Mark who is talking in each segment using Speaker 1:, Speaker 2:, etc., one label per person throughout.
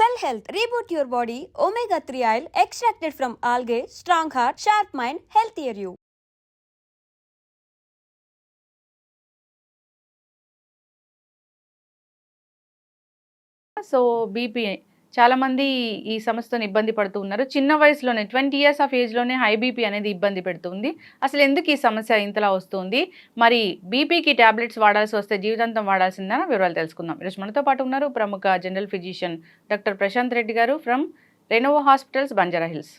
Speaker 1: Cell Health Reboot Your Body Omega 3 Oil extracted from algae Strong Heart Sharp Mind Healthier You
Speaker 2: so BP చాలా మంది ఈ సమస్యతో ఇబ్బంది పడుతూ ఉన్నారు. చిన్న వయసులోనే ట్వంటీ ఇయర్స్ ఆఫ్ ఏజ్లోనే హై బీపీ అనేది ఇబ్బంది పెడుతుంది. అసలు ఎందుకు ఈ సమస్య ఇంతలా వస్తుంది? మరి బీపీకి టాబ్లెట్స్ వాడాల్సి వస్తే జీవితాంతం వాడాల్సిందని? వివరాలు తెలుసుకుందాం. ఈరోజు మనతో పాటు ఉన్నారు ప్రముఖ general physician doctor Prashant Reddy గారు from Renova hospitals Banjara Hills.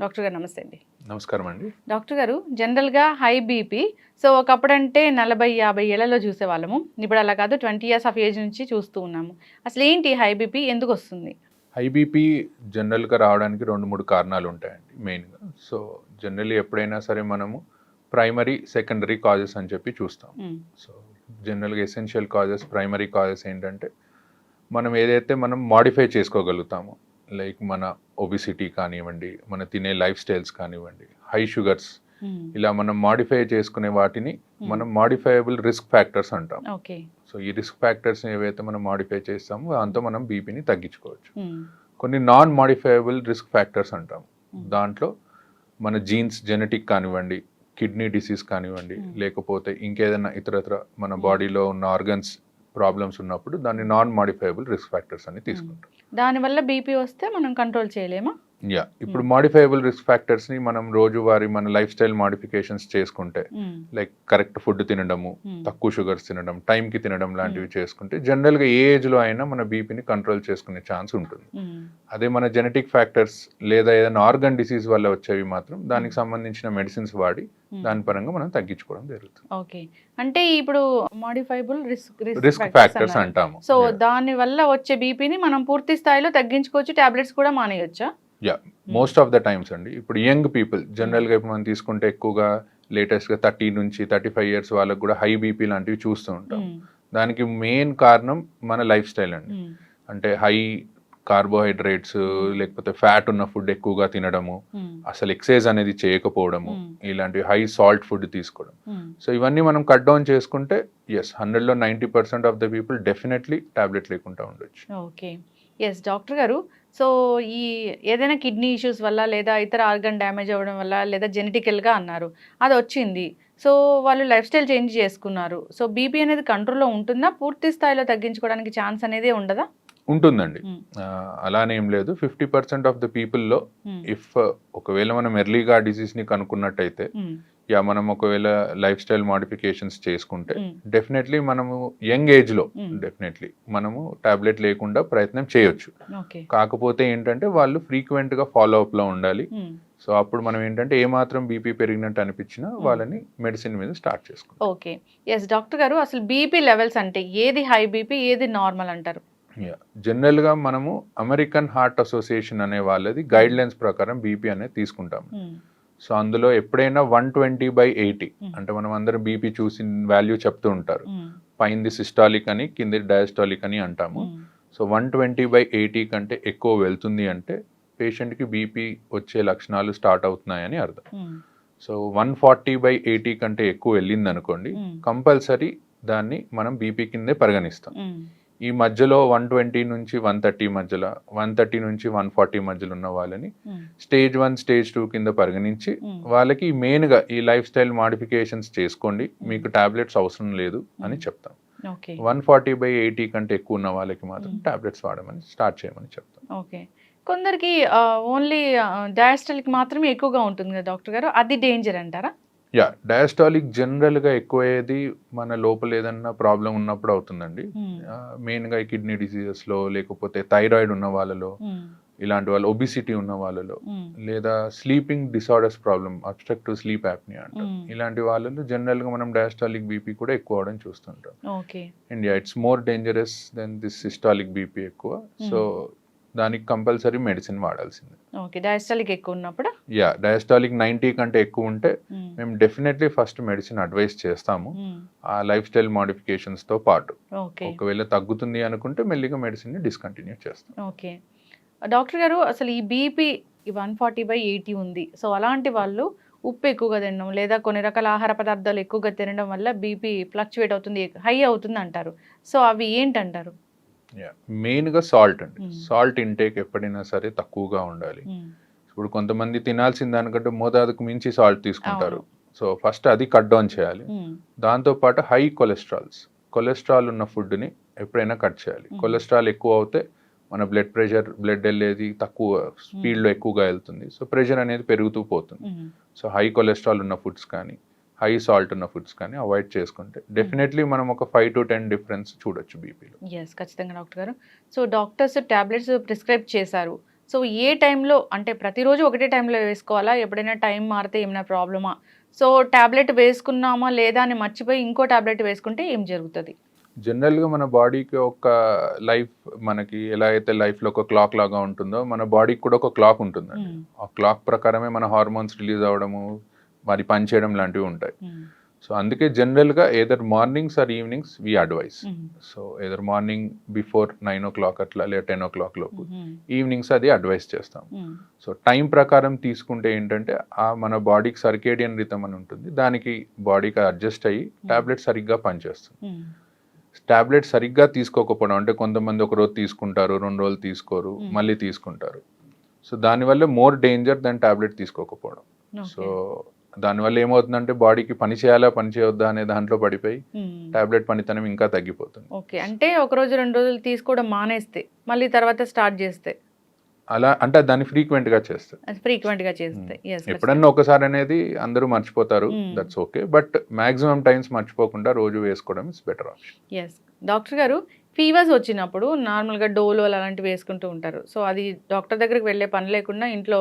Speaker 2: Doctor గారు నమస్తే అండి.
Speaker 3: నమస్కారం అండి.
Speaker 2: డాక్టర్ గారు జనరల్గా హై బీపీ సో ఒకప్పుడంటే నలభై యాభై ఏళ్ళలో చూసేవాళ్ళము. ఇప్పుడు అలా కాదు ట్వంటీ ఇయర్స్ ఆఫ్ ఏజ్ నుంచి చూస్తూ ఉన్నాము. అసలు ఏంటి హై బీపీ? ఎందుకు వస్తుంది?
Speaker 3: ఐబీపీ జనరల్గా రావడానికి రెండు మూడు కారణాలు ఉంటాయండి మెయిన్గా సో జనరల్లీ ఎప్పుడైనా సరే మనము ప్రైమరీ సెకండరీ కాజెస్ అని చెప్పి చూస్తాం. సో జనరల్గా ఎసెన్షియల్ కాజెస్ ప్రైమరీ కాజెస్ ఏంటంటే మనం ఏదైతే మనం మాడిఫై చేసుకోగలుగుతామో లైక్ మన ఒబిసిటీ కానివ్వండి మన తినే లైఫ్ స్టైల్స్ కానివ్వండి హై షుగర్స్. ఇలా మనం మాడిఫై చేసుకునే వాటిని మనం మాడిఫైయబుల్ రిస్క్ ఫ్యాక్టర్స్ అంటాం.
Speaker 2: ఓకే
Speaker 3: సో ఈ రిస్క్ ఫ్యాక్టర్స్ ఏవైతే మనం మాడిఫై చేస్తామో దాంతో మనం బీపీని తగ్గించుకోవచ్చు.
Speaker 2: మ్మ్.
Speaker 3: కొన్ని నాన్ మాడిఫైయబుల్ రిస్క్ ఫ్యాక్టర్స్ అంటాం.
Speaker 2: Hmm.
Speaker 3: దాంట్లో మన జీన్స్ జెనెటిక్ కానివ్వండి కిడ్నీ డిసీజ్ కానివ్వండి
Speaker 2: Hmm.
Speaker 3: లేకపోతే ఇంకేదైనా ఇతరత్ర మన బాడీలో ఉన్న ఆర్గన్స్ ప్రాబ్లమ్స్ ఉన్నప్పుడు దాన్ని నాన్ మాడిఫైయబుల్ రిస్క్ ఫ్యాక్టర్స్ అని తీసుకుంటాం.
Speaker 2: దానివల్ల బీపీ వస్తే మనం కంట్రోల్ చేయలేమా?
Speaker 3: యా ఇప్పుడు మాడిఫైయబుల్ రిస్క్ ఫ్యాక్టర్స్ని మనం రోజువారీ మన లైఫ్ స్టైల్ మాడిఫికేషన్స్ చేసుకుంటే. లైక్ కరెక్ట్ ఫుడ్ తినడము
Speaker 2: మ్మ్.
Speaker 3: తక్కువ షుగర్స్ తినడం టైంకి తినడం లాంటివి చేసుకుంటే జనరల్గా ఏ ఏజ్లో అయినా మన బీపీని కంట్రోల్ చేసుకునే ఛాన్స్ ఉంటుంది.
Speaker 2: మ్మ్.
Speaker 3: అదే మన జెనెటిక్ ఫ్యాక్టర్స్ లేదా ఏదైనా ఆర్గన్ డిసీజ్ వల్ల వచ్చేవి మాత్రం దానికి సంబంధించిన మెడిసిన్స్ వాడి. దాని పరంగా మనం తగ్గించుకోవడం జరుగుతుంది.
Speaker 2: ఓకే అంటే ఇప్పుడు మాడిఫైబుల్ రిస్క్
Speaker 3: రిస్క్ ఫ్యాక్టర్స్ అంటాము.
Speaker 2: సో దాని వల్ల వచ్చే బీపీని మనం పూర్తి స్థాయిలో తగ్గించుకోవచ్చు టాబ్లెట్స్ కూడా మానేయొచ్చా?
Speaker 3: Yeah most of the times అండి ఇప్పుడు యంగ్ పీపుల్ జనరల్గా ఇప్పుడు మనం తీసుకుంటే ఎక్కువగా లేటెస్ట్గా థర్టీ నుంచి థర్టీ ఫైవ్ ఇయర్స్ వాళ్ళకి కూడా హై బీపీ లాంటివి చూస్తూ ఉంటాం
Speaker 2: మ్మ్.
Speaker 3: దానికి మెయిన్ కారణం మన లైఫ్ స్టైల్ అండి
Speaker 2: మ్మ్.
Speaker 3: అంటే హై కార్బోహైడ్రేట్స్ లేకపోతే ఫ్యాట్ ఉన్న ఫుడ్ ఎక్కువగా తినడము. అసలు ఎక్సైజ్ అనేది చేయకపోవడము
Speaker 2: మ్మ్.
Speaker 3: ఇలాంటి హై సాల్ట్ ఫుడ్ తీసుకోవడం. సో ఇవన్నీ మనం కట్ డౌన్ చేసుకుంటే ఎస్ హండ్రెడ్లో ninety percent of the people definitely tablet లేకుండా ఉండొచ్చు
Speaker 2: ఓకే ఎస్ డాక్టర్ గారు సో ఈ ఏదైనా కిడ్నీ ఇష్యూస్ వల్ల లేదా ఇతర ఆర్గన్ డ్యామేజ్ అవ్వడం వల్ల లేదా జెనెటికల్గా అన్నారు. అది వచ్చింది సో వాళ్ళు లైఫ్ స్టైల్ చేంజ్ చేసుకున్నారు. సో బీపీ అనేది కంట్రోల్లో ఉంటుందా? పూర్తి స్థాయిలో తగ్గించుకోవడానికి ఛాన్స్ అనేది ఉండదా?
Speaker 3: ఉంటుందండి. ఆ, అలానే ఏం లేదు. ఫిఫ్టీ పర్సెంట్ ఆఫ్ ద పీపుల్లో. ఇఫ్ ఒకవేళ మనం ఎర్లీగా డిసీజ్ని కనుక్కున్నట్టయితే. యా మనం ఒకవేళ లైఫ్ స్టైల్ మాడిఫికేషన్స్ చేసుకుంటే. డెఫినెట్లీ మనము యంగ్ ఏజ్లో
Speaker 2: మ్మ్.
Speaker 3: డెఫినెట్లీ మనము టాబ్లెట్ లేకుండా ప్రయత్నం చేయొచ్చు. కాకపోతే ఏంటంటే వాళ్ళు ఫ్రీక్వెంట్గా ఫాలో అప్లో ఉండాలి. సో అప్పుడు మనం ఏంటంటే ఏమాత్రం బీపీ పెరిగినట్టు అనిపించినా వాళ్ళని మెడిసిన్ మీద స్టార్ట్ చేసుకుంటాం
Speaker 2: ఓకే. ఎస్ డాక్టర్ గారు అసలు బీపీ లెవెల్స్ అంటే ఏది హై బీపీ ఏది నార్మల్ అంటారు?
Speaker 3: జనరల్గా మనము అమెరికన్ హార్ట్ అసోసియేషన్ అనే వాళ్ళది గైడ్ లైన్స్ ప్రకారం బీపీ అనేది తీసుకుంటాం
Speaker 2: మ్మ్.
Speaker 3: సో అందులో ఎప్పుడైనా one twenty by eighty
Speaker 2: Hmm.
Speaker 3: అంటే మనం అందరం బీపీ చూసి వాల్యూ చెప్తూ ఉంటారు
Speaker 2: మ్మ్.
Speaker 3: పైంది సిస్టాలిక్ అని కింది డయాస్టాలిక్ అని అంటాము
Speaker 2: మ్మ్.
Speaker 3: So one twenty by eighty కంటే ఎక్కువ వెళ్తుంది అంటే పేషెంట్కి బీపీ వచ్చే లక్షణాలు స్టార్ట్ అవుతున్నాయని అర్థం. So one forty by eighty కంటే ఎక్కువ వెళ్ళింది అనుకోండి. కంపల్సరీ దాన్ని మనం బీపీ కిందే పరిగణిస్తాం. ఈ మధ్యలో వన్ ట్వంటీ నుంచి వన్ థర్టీ మధ్యలో వన్ థర్టీ నుంచి వన్ ఫార్టీ మధ్యలో ఉన్న వాళ్ళని
Speaker 2: మ్మ్.
Speaker 3: స్టేజ్ వన్ స్టేజ్ టూ కింద పరిగణించి
Speaker 2: మ్మ్.
Speaker 3: వాళ్ళకి మెయిన్గా ఈ లైఫ్ స్టైల్ మాడిఫికేషన్స్ చేసుకోండి మీకు టాబ్లెట్స్ అవసరం లేదు అని. చెప్తాం
Speaker 2: okay
Speaker 3: one forty by eighty కంటే ఎక్కువ ఉన్న వాళ్ళకి మాత్రం. టాబ్లెట్స్ వాడమని స్టార్ట్ చేయమని చెప్తాం
Speaker 2: ఓకే కొందరికి ఓన్లీ డయాస్టలిక్ మాత్రమే ఎక్కువగా ఉంటుంది కదా డాక్టర్ గారు అది డేంజర్ అంటారా
Speaker 3: యా డయాస్టాలిక్ జనరల్గా ఎక్కువయ్యేది మన లోపల ఏదన్నా ప్రాబ్లం ఉన్నప్పుడు అవుతుందండి. మెయిన్గా కిడ్నీ డిసీజెస్లో లేకపోతే థైరాయిడ్ ఉన్న వాళ్ళలో
Speaker 2: మ్మ్.
Speaker 3: ఇలాంటి వాళ్ళు ఒబిసిటీ ఉన్న వాళ్ళలో
Speaker 2: మ్మ్.
Speaker 3: లేదా sleeping disorders problem obstructive sleep apnoea అంటాం. ఇలాంటి వాళ్ళలో జనరల్గా మనం డయాస్టాలిక్ బీపీ కూడా ఎక్కువ అవడం చూస్తుంటాం
Speaker 2: okay
Speaker 3: and it's more dangerous than this systolic BP ఎక్కువ సో దానికి కంపల్సరీ మెడిసిన్ వాడాల్సిందే.
Speaker 2: ఓకే డయాస్టలిక్ ఎక్కువ ఉన్నప్పుడు?
Speaker 3: యా డయాస్టాలిక్ నైంటీ కంటే ఎక్కువ ఉంటే
Speaker 2: మ్మ్.
Speaker 3: డెఫినెట్లీ ఫస్ట్ మెడిసిన్ అడ్వైస్ చేస్తాము. ఆ లైఫ్ స్టైల్ మోడిఫికేషన్స్తో పాటు.
Speaker 2: ఓకే.
Speaker 3: ఒకవేళ తగ్గుతుంది అనుకుంటే మెల్లిగా మెడిసిన్ని డిస్కంటిన్యూ చేస్తాం.
Speaker 2: ఓకే. డాక్టర్ గారు అసలు ఈ BP one forty by eighty ఉంది. సో అలాంటి వాళ్ళు ఉప్పు ఎక్కువగా తినడం లేదా కొన్ని రకాల ఆహార పదార్థాలు ఎక్కువగా తినడం వల్ల బీపీ ఫ్లక్చువేట్ అవుతుంది హై అవుతుంది అంటారు. సో అవి ఏంటంటారు?
Speaker 3: మెయిన్గా సాల్ట్ అండి. సాల్ట్ ఇంటేక్ ఎప్పుడైనా సరే తక్కువగా ఉండాలి. ఇప్పుడు కొంతమంది తినాల్సిన దానికంటే మోతాదుకు మించి సాల్ట్ తీసుకుంటారు. సో ఫస్ట్ అది కట్ డౌన్ చేయాలి. దాంతోపాటు హై కొలెస్ట్రాల్స్ కొలెస్ట్రాల్ ఉన్న ఫుడ్ని ఎప్పుడైనా కట్ చేయాలి. కొలెస్ట్రాల్ ఎక్కువ అవుతే మన బ్లడ్ ప్రెషర్ బ్లడ్ వెళ్ళేది తక్కువ స్పీడ్లో ఎక్కువగా వెళ్తుంది. సో ప్రెషర్ అనేది పెరుగుతూ పోతుంది. సో హై కొలెస్ట్రాల్ ఉన్న ఫుడ్స్ కానీ హై సాల్ట్ ఉన్న ఫుడ్స్ కానీ అవాయిడ్ చేసుకుంటే డెఫినెట్లీ మనం ఒక ఫైవ్ టు టెన్ డిఫరెన్స్ చూడొచ్చు బీపీలో.
Speaker 2: ఎస్ ఖచ్చితంగా డాక్టర్ గారు. సో డాక్టర్స్ టాబ్లెట్స్ ప్రిస్క్రైబ్ చేశారు. సో ఏ టైంలో అంటే ప్రతిరోజు ఒకటే టైంలో వేసుకోవాలా? ఎప్పుడైనా టైం మారితే ఏమైనా ప్రాబ్లమా? సో టాబ్లెట్ వేసుకున్నామా లేదా అని మర్చిపోయి ఇంకో టాబ్లెట్ వేసుకుంటే ఏం జరుగుతుంది?
Speaker 3: జనరల్గా మన బాడీకి ఒక లైఫ్ మనకి ఎలా అయితే లైఫ్లో ఒక క్లాక్ లాగా ఉంటుందో మన బాడీకి కూడా ఒక క్లాక్ ఉంటుందండి. ఆ క్లాక్ ప్రకారమే మన హార్మోన్స్ రిలీజ్ అవ్వడము మరి పని చేయడం లాంటివి ఉంటాయి. సో అందుకే జనరల్గా either mornings or evenings we advise. So either morning before nine o'clock అట్లా లేదా టెన్ ఓ క్లాక్ లోపు ఈవినింగ్స్ అది అడ్వైస్ చేస్తాం. సో టైం ప్రకారం తీసుకుంటే ఏంటంటే ఆ మన బాడీకి సర్కేడియన్ రితం అని ఉంటుంది. దానికి బాడీకి అడ్జస్ట్ అయ్యి టాబ్లెట్ సరిగ్గా పనిచేస్తుంది. టాబ్లెట్ సరిగ్గా తీసుకోకపోవడం అంటే కొంతమంది ఒక రోజు తీసుకుంటారు రెండు రోజులు తీసుకోరు. మళ్ళీ తీసుకుంటారు. సో దానివల్ల మోర్ డేంజర్ దాని టాబ్లెట్ తీసుకోకపోవడం. సో దానివల్ల ఏమవుతుందంటే బాడీకి పని చేయాలా పని చేయొద్దా అనే దాంట్లో పడిపోయి టాబ్లెట్ పనితనం ఇంకా తగ్గిపోతుంది.
Speaker 2: ఓకే. అంటే ఒక రోజు రెండు రోజులు తీసుకోవడం మానేస్తే మళ్ళీ తర్వాత స్టార్ట్ చేస్తే?
Speaker 3: అలా అంటే దాన్ని ఫ్రీక్వెంట్గా చేస్తారు
Speaker 2: ఫ్రీక్వెంట్గా చేస్తే ఎస్
Speaker 3: ఎప్పుడన్నా ఒకసారి అనేది అందరూ మర్చిపోతారు. That's okay but maximum times మర్చిపోకుండా రోజు వేసుకోవడం is better option
Speaker 2: yes doctor గారు ఫీవర్స్ వచ్చినప్పుడు నార్మల్గా డోలో అలాంటివి వేసుకుంటూ ఉంటారు. సో అది డాక్టర్ దగ్గరికి వెళ్ళే పని లేకుండా ఇంట్లో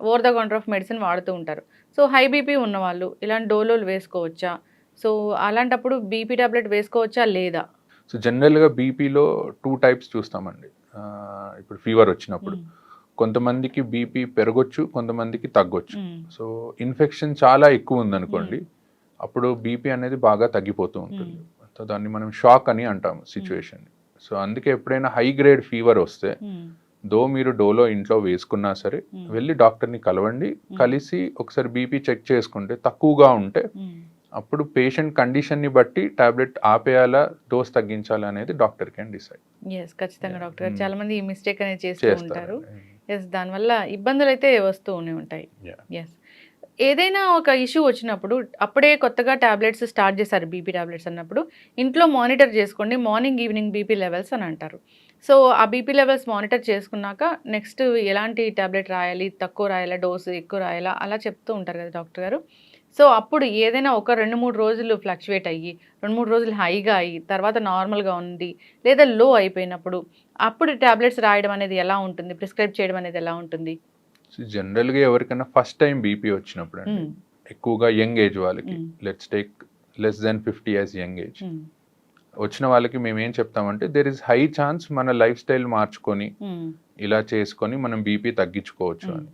Speaker 2: over the counter of medicine వాడుతూ ఉంటారు. సో హై బీపీ ఉన్నవాళ్ళు ఇలాంటి డోలోలు వేసుకోవచ్చా? సో అలాంటప్పుడు బీపీ టాబ్లెట్ వేసుకోవచ్చా లేదా?
Speaker 3: సో జనరల్గా బీపీలో టూ టైప్స్ చూస్తామండి. ఇప్పుడు ఫీవర్ వచ్చినప్పుడు. కొంతమందికి బీపీ పెరగొచ్చు కొంతమందికి తగ్గొచ్చు. సో ఇన్ఫెక్షన్ చాలా ఎక్కువ ఉందనుకోండి అప్పుడు బీపీ అనేది బాగా తగ్గిపోతూ ఉంటుంది. సో దాన్ని మనం షాక్ అని అంటాం సిచ్యువేషన్ సో అందుకే ఎప్పుడైనా హై గ్రేడ్ ఫీవర్ వస్తే దో మీరు డోలో ఇంట్లో వేసుకున్నా సరే వెళ్ళి డాక్టర్ని కలవండి. కలిసి ఒకసారి బీపీ చెక్ చేసుకుంటే తక్కువగా ఉంటే అప్పుడు పేషెంట్ కండిషన్ని బట్టి టాబ్లెట్ ఆపేయాలా డోస్ తగ్గించాలా అనేది డాక్టర్ కెన్ డిసైడ్.
Speaker 2: ఎస్ ఖచ్చితంగా. డాక్టర్. చాలా మంది ఈ మిస్టేక్ అనేది చేస్తూ ఉంటారు. ఎస్ దానివల్ల ఇబ్బందులు అయితే వస్తూనే ఉంటాయి. ఎస్ ఏదైనా ఒక ఇష్యూ వచ్చినప్పుడు అప్పుడే కొత్తగా ట్యాబ్లెట్స్ స్టార్ట్ చేశారు బీపీ టాబ్లెట్స్ అన్నప్పుడు ఇంట్లో మానిటర్ చేసుకోండి మార్నింగ్ ఈవినింగ్ బీపీ లెవెల్స్ అని అంటారు. సో ఆ బీపీ లెవెల్స్ మానిటర్ చేసుకున్నాక నెక్స్ట్ ఎలాంటి ట్యాబ్లెట్ రాయాలి తక్కువ రాయాలా డోసు ఎక్కువ రాయాలా అలా చెప్తూ ఉంటారు కదా డాక్టర్ గారు. సో అప్పుడు ఏదైనా ఒక రెండు మూడు రోజులు ఫ్లక్చువేట్ అయ్యి రెండు మూడు రోజులు హైగా అయ్యి తర్వాత నార్మల్గా ఉంది లేదా లో అయిపోయినప్పుడు అప్పుడు టాబ్లెట్స్ రాయడం అనేది ఎలా ఉంటుంది ప్రిస్క్రైబ్ చేయడం అనేది ఎలా ఉంటుంది?
Speaker 3: జనరల్గా ఎవరికైనా ఫస్ట్ టైం బీపీ వచ్చినప్పుడు అండి
Speaker 2: మ్మ్.
Speaker 3: ఎక్కువగా యంగ్ ఏజ్ వాళ్ళకి. Let's take less then fifty years young age
Speaker 2: hmm.
Speaker 3: వచ్చిన వాళ్ళకి మేము ఏం చెప్తామంటే దెర్ ఇస్ హై ఛాన్స్ మన లైఫ్ స్టైల్ మార్చుకొని
Speaker 2: మ్మ్.
Speaker 3: ఇలా చేసుకొని మనం బీపీ తగ్గించుకోవచ్చు. అని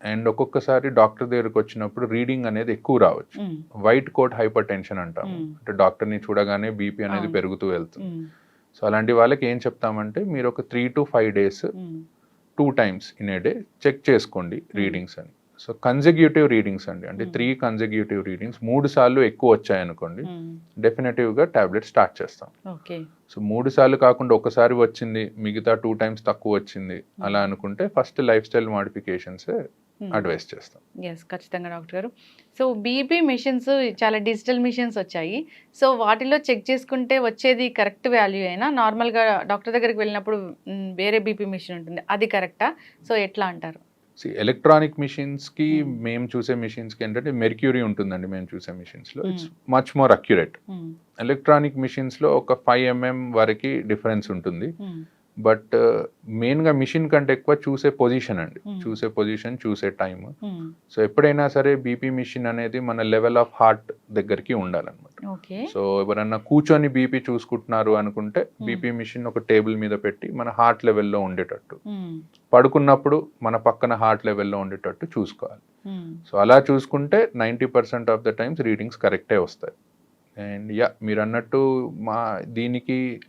Speaker 3: అండ్ ఒక్కొక్కసారి డాక్టర్ దగ్గరకు వచ్చినప్పుడు రీడింగ్ అనేది ఎక్కువ రావచ్చు. వైట్ కోట్ హైపర్ టెన్షన్ అంటాం. అంటే డాక్టర్ని చూడగానే బీపీ అనేది
Speaker 2: అవును.
Speaker 3: పెరుగుతూ వెళ్తుంది. సో అలాంటి వాళ్ళకి ఏం చెప్తామంటే మీరు ఒక three to five
Speaker 2: days.
Speaker 3: Two times in a day check చేసుకోండి రీడింగ్స్ అని సో కన్జగ్యూటివ్ రీడింగ్స్ అండి అంటే
Speaker 2: Hmm.
Speaker 3: త్రీ కన్జగ్యూటివ్ రీడింగ్స్ మూడు సార్లు ఎక్కువ వచ్చాయనుకోండి. డెఫినెటివ్గా టాబ్లెట్ స్టార్ట్ చేస్తాం సో మూడు సార్లు కాకుండా ఒకసారి వచ్చింది మిగతా టూ టైమ్స్ తక్కువ వచ్చింది అలా అనుకుంటే first lifestyle modifications. Advise చేస్తాం.
Speaker 2: ఎస్ ఖచ్చితంగా డాక్టర్ గారు. సో బీపీ మిషన్స్ చాలా డిజిటల్ మిషన్స్ వచ్చాయి. సో వాటిలో చెక్ చేసుకుంటే వచ్చేది కరెక్ట్ వాల్యూ అయినా నార్మల్గా డాక్టర్ దగ్గరికి వెళ్ళినప్పుడు వేరే బీపీ మిషన్ ఉంటుంది. అది కరెక్టా? సో ఎట్లా అంటారు?
Speaker 3: ఎలక్ట్రానిక్ మిషన్స్కి
Speaker 2: Hmm.
Speaker 3: మేము చూసే మిషన్స్కి ఏంటంటే మెర్క్యూరీ ఉంటుందండి మేము చూసే మిషన్స్లో it's
Speaker 2: Hmm.
Speaker 3: Much
Speaker 2: more
Speaker 3: accurate electronic మిషన్స్లో ఒక ఫైవ్ ఎంఎం వరకు డిఫరెన్స్ ఉంటుంది.
Speaker 2: మ్,
Speaker 3: బట్ మెయిన్గా మిషన్ కంటే ఎక్కువ చూసే పొజిషన్ అండి.
Speaker 2: Hmm.
Speaker 3: చూసే పొజిషన్ చూసే టైం సో ఎప్పుడైనా సరే బీపీ మిషన్ అనేది మన లెవెల్ ఆఫ్ హార్ట్ దగ్గరికి ఉండాలన్నమాట. సో ఎవరన్నా కూర్చొని బీపీ చూసుకుంటున్నారు అనుకుంటే బీపీ మిషన్ ఒక టేబుల్ మీద పెట్టి మన హార్ట్ లెవెల్లో ఉండేటట్టు. పడుకున్నప్పుడు మన పక్కన హార్ట్ లెవెల్లో ఉండేటట్టు చూసుకోవాలి. సో అలా చూసుకుంటే ninety percent of the times readings కరెక్టే వస్తాయి. అండ్ యా మీరు అన్నట్టు మా దీనికి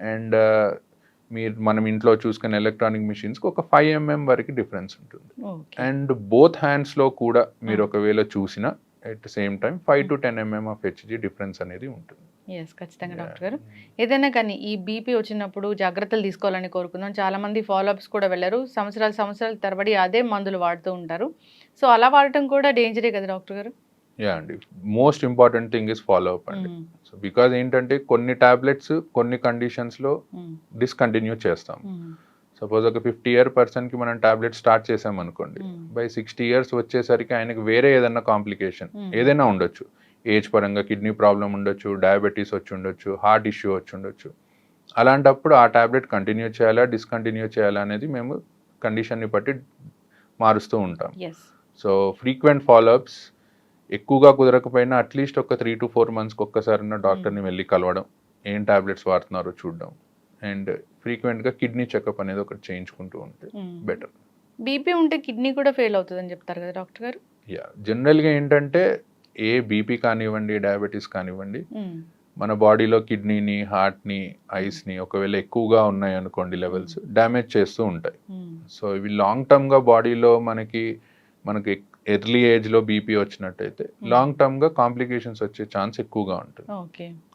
Speaker 3: అండ్ మీరు మనం ఇంట్లో చూసుకునే ఎలక్ట్రానిక్ మిషన్స్కి ఒక ఫైవ్ ఎంఎం వరకు డిఫరెన్స్ ఉంటుంది. అండ్ బోత్ హ్యాండ్స్లో కూడా మీరు
Speaker 2: Hmm.
Speaker 3: ఒకవేళ చూసినా at same time five to ten mm of HG difference అనేది ఉంటుంది.
Speaker 2: ఎస్ ఖచ్చితంగా. డాక్టర్ గారు. ఏదైనా కానీ ఈ బీపీ వచ్చినప్పుడు జాగ్రత్తలు తీసుకోవాలని కోరుకుందాం. చాలా మంది ఫాలోఅప్స్ కూడా వెళ్ళరు. సంవత్సరాలు సంవత్సరాల తరబడి అదే మందులు వాడుతూ ఉంటారు. సో అలా వాడటం కూడా డేంజరే కదా డాక్టర్ గారు?
Speaker 3: యా అండి most important thing is follow up అండి. సో బికాజ్ ఏంటంటే కొన్ని టాబ్లెట్స్ కొన్ని కండిషన్స్లో. డిస్కంటిన్యూ చేస్తాం
Speaker 2: మ్మ్.
Speaker 3: సపోజ్ ఒక ఫిఫ్టీ ఇయర్ పర్సన్కి మనం టాబ్లెట్ స్టార్ట్ చేసాం అనుకోండి
Speaker 2: మ్మ్.
Speaker 3: బై సిక్స్టీ ఇయర్స్ వచ్చేసరికి ఆయనకి వేరే ఏదైనా కాంప్లికేషన్
Speaker 2: Hmm.
Speaker 3: ఏదైనా ఉండొచ్చు ఏజ్ పరంగా కిడ్నీ ప్రాబ్లం ఉండొచ్చు డయాబెటీస్ వచ్చి ఉండొచ్చు హార్ట్ ఇష్యూ వచ్చి ఉండొచ్చు అలాంటప్పుడు ఆ టాబ్లెట్ కంటిన్యూ చేయాలా డిస్కంటిన్యూ చేయాలా అనేది మేము కండిషన్ని బట్టి మారుస్తూ ఉంటాం సో ఫ్రీక్వెంట్ ఫాలోఅప్స్ ఎక్కువగా కుదరకపోయినా అట్లీస్ట్ ఒక త్రీ టు ఫోర్ మంత్స్కి ఒక్కసారి డాక్టర్ని వెళ్ళి కలవడం. ఏం టాబ్లెట్స్ వాడుతున్నారో చూడడం. అండ్ ఫ్రీక్వెంట్గా కిడ్నీ చెకప్ అనేది ఒకటి చేయించుకుంటూ ఉంటే బెటర్.
Speaker 2: బీపీ ఉంటే కిడ్నీ కూడా ఫెయిల్ అవుతుందని చెప్తారు కదా డాక్టర్ గారు?
Speaker 3: యా. జనరల్గా ఏంటంటే ఏ బీపీ కానివ్వండి డయాబెటీస్ కానివ్వండి
Speaker 2: మ్మ్.
Speaker 3: మన బాడీలో కిడ్నీని హార్ట్ని ఐస్ని ఒకవేళ ఎక్కువగా ఉన్నాయి అనుకోండి లెవెల్స్ డ్యామేజ్ చేస్తూ ఉంటాయి. సో ఇవి లాంగ్ టర్మ్గా బాడీలో మనకి మనకి ఎర్లీ ఏజ్లో బీపీ వచ్చినట్టయితే లాంగ్ టర్మ్గా కాంప్లికేషన్స్ వచ్చే ఛాన్స్ ఎక్కువగా ఉంటుంది.
Speaker 2: ఓకే